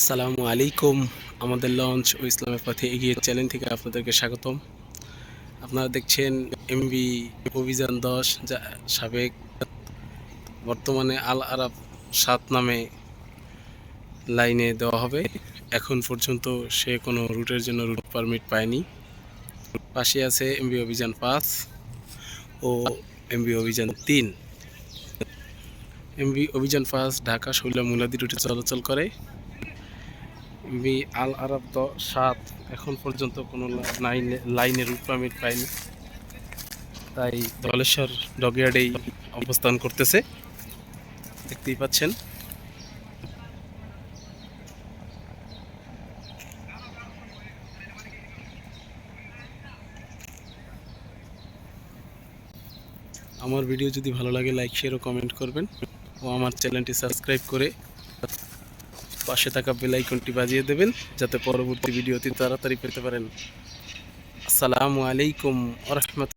আসসালামু আলাইকুম। আমাদের লঞ্চ ও ইসলামের পথে এগিয়ে চ্যানেল থেকে আপনাদেরকে স্বাগতম। আপনারা দেখছেন এমবি অভিযান দশ, যা সাবেক বর্তমানে আল আরাব সাত নামে লাইনে দেওয়া হবে। এখন পর্যন্ত সে কোনো রুটের জন্য রুট পারমিট পায়নি। পাশে আছে এমবি অভিযান পাঁচ ও এমবি অভিযান তিন। এমবি অভিযান পাঁচ ঢাকা শৈলা মুলাদি রুটে চলাচল করে। বি আল আরব দ সাত, এখন পর্যন্ত কোনো লাইনে লাইনে রুট পায়নি তাই ধলেশ্বর ডগয়ার্ডেই অবস্থান করতেছে। দেখতেই পাচ্ছেন। আমার ভিডিও যদি ভালো লাগে লাইক শেয়ার ও কমেন্ট করবেন। ও আমার চ্যানেলটি সাবস্ক্রাইব করে পাশে থাকা বেল আইকনটি বাজিয়ে দেবেন, যাতে পরবর্তী ভিডিওটি তাড়াতাড়ি পেতে পারেন। আসসালামু আলাইকুম রহমত